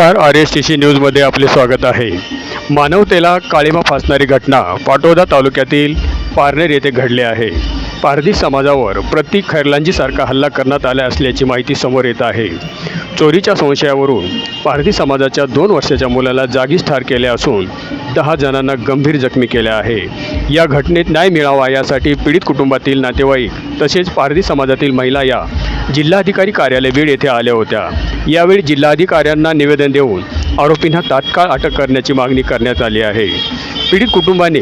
नमस्कार. R S T C न्यूजमध्ये आपले स्वागत आहे. मानवतेला काळीमा फासणारी घटना पाटोदा तालुक्यातील पारनेर येथे घडले आहे. पारधी समाजावर प्रतीक खैरलांजीसारखा हल्ला करण्यात आला असल्याची माहिती समोर येत आहे. चोरीच्या संशयावरून पारधी समाजाच्या दोन वर्षाच्या मुलाला जागीच ठार केले असून दहा जणांना गंभीर जखमी केल्या आहे. या घटनेत न्याय मिळावा यासाठी पीडित कुटुंबातील नातेवाईक तसेच पारधी समाजातील महिला या जिल्हाधिकारी कार्यालय बीड येथे आल्या होत्या. यावेळी जिल्हाधिकाऱ्यांना निवेदन देऊन आरोपींना तात्काळ अटक करण्याची मागणी करण्यात आली आहे. पीडित कुटुंबाने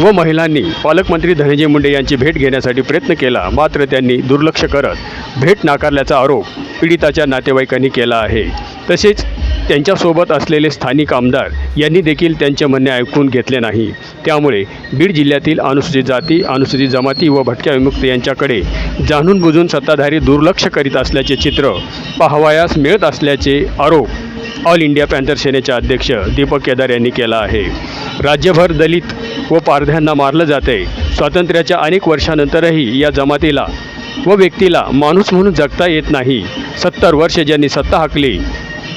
व महिलांनी पालकमंत्री धनंजय मुंडे यांची भेट घेण्यासाठी प्रयत्न केला मात्र त्यांनी दुर्लक्ष करत भेट नाकारल्याचा आरोप पीडिताच्या नातेवाईकांनी केला आहे. तसेच त्यांच्यासोबत असलेले स्थानिक आमदार यांनी देखील त्यांचे म्हणणे ऐकून घेतले नाही. त्यामुळे बीड जिल्ह्यातील अनुसूचित जाती अनुसूचित जमाती व भटक्या विमुक्त यांच्याकडे जाणून बुजून सत्ताधारी दुर्लक्ष करीत असल्याचे चित्र पाहावयास मिळत असल्याचे आरोप ऑल इंडिया पॅन्थर सेनेचे अध्यक्ष दीपक केदार यांनी केला आहे. राज्यभर दलित व पारध्यांना मारलं जाते. स्वातंत्र्याच्या अनेक वर्षानंतरही या जमातीला व व्यक्तीला माणूस म्हणून जगता येत नाही. सत्तर वर्षे ज्यांनी सत्ता हाकली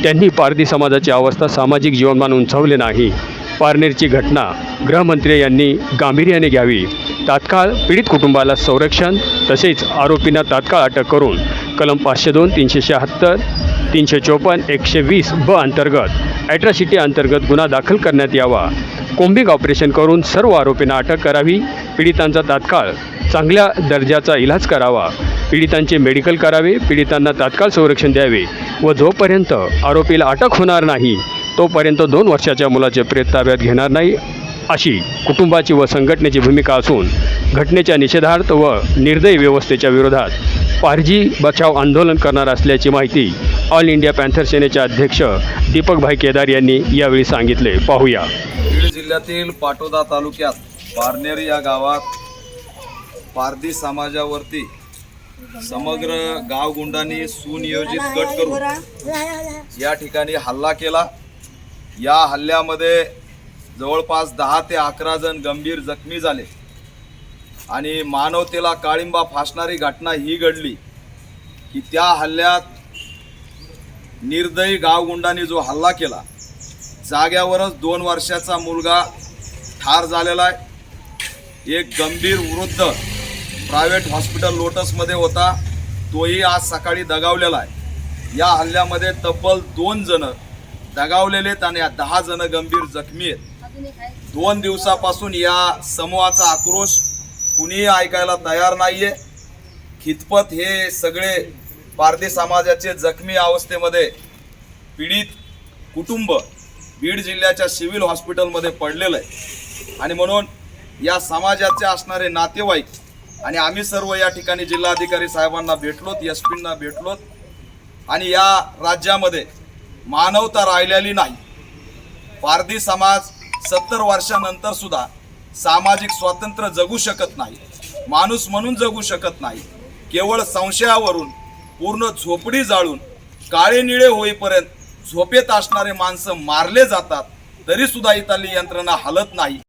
त्यांनी पारधी समाजाची अवस्था सामाजिक जीवनमान उंचावले नाही. पारनेरची घटना गृहमंत्री यांनी गांभीर्याने घ्यावी. तात्काळ पीडित कुटुंबाला संरक्षण तसेच आरोपींना तात्काळ अटक करून कलम पाचशे दोन तीनशे शहात्तर तीनशे चोपन्न एकशे वीस ब अंतर्गत ॲट्रॉसिटी अंतर्गत गुन्हा दाखल करण्यात यावा. कोम्बिंग ऑपरेशन करून सर्व आरोपींना अटक करावी. पीडितांचा तात्काळ चांगल्या दर्जाचा इलाज करावा. पीडितांचे मेडिकल करावे. पीडितांना तात्काळ संरक्षण द्यावे व जोपर्यंत आरोपीला अटक होणार नाही तोपर्यंत दोन वर्षाच्या मुलाचे प्रेत ताब्यात घेणार नाही. अशी कुटुंबाची व संघटनेची भूमिका असून घटनेच्या निषेधार्थ व निर्दयी व्यवस्थेच्या विरोधात पारजी बचाव आंदोलन करणार असल्याची माहिती ऑल इंडिया पॅन्थर सेनेचे अध्यक्ष दीपकभाई केदार यांनी यावेळी सांगितले. पाहूया. बीड जिल्ह्यातील पाटोदा तालुक्यात पारनेर या गावात पारधी समाजावरती समग्र गावगुंडांनी सुनियोजित गट करून या ठिकाणी हल्ला केला. या हल्ल्यामध्ये जवळपास दहा ते अकरा जण गंभीर जखमी झाले. आणि मानवतेला काळिंबा फासणारी घटना ही घडली की त्या हल्ल्यात निर्दयी गावगुंडांनी जो हल्ला केला जाग्यावरच दोन वर्षाचा मुलगा ठार झालेला आहे. एक गंभीर वृद्ध प्रायव्हेट हॉस्पिटल लोटसमध्ये होता तोही आज सकाळी दगावलेला आहे. या हल्ल्यामध्ये तब्बल दोन जण दगावलेले आहेत आणि दहा जण गंभीर जखमी आहेत. दोन दिवसापासून या समूहाचा आक्रोश कुणीही ऐकायला तयार नाही आहे खितपत हे सगळे पारधी समाजाचे जखमी अवस्थेमध्ये पीडित कुटुंब बीड जिल्ह्याच्या सिव्हिल हॉस्पिटलमध्ये पडलेलं आहे. आणि म्हणून या समाजाचे असणारे नातेवाईक आणि आम्ही सर्व या ठिकाणी जिल्हाधिकारी साहेबांना भेटलोत एस पींना भेटलोत. आणि या राज्यामध्ये मानवता राहिलेली नाही. पारधी समाज सत्तर वर्षानंतर सुद्धा सामाजिक स्वातंत्र्य जगू शकत नाही माणूस म्हणून जगू शकत नाही केवळ संशयावरून पूर्ण झोपडी जाळून काळे निळे होईपर्यंत झोपेत असणारे माणसं मारले जातात तरी सुद्धा इथली यंत्रणा हलत नाही.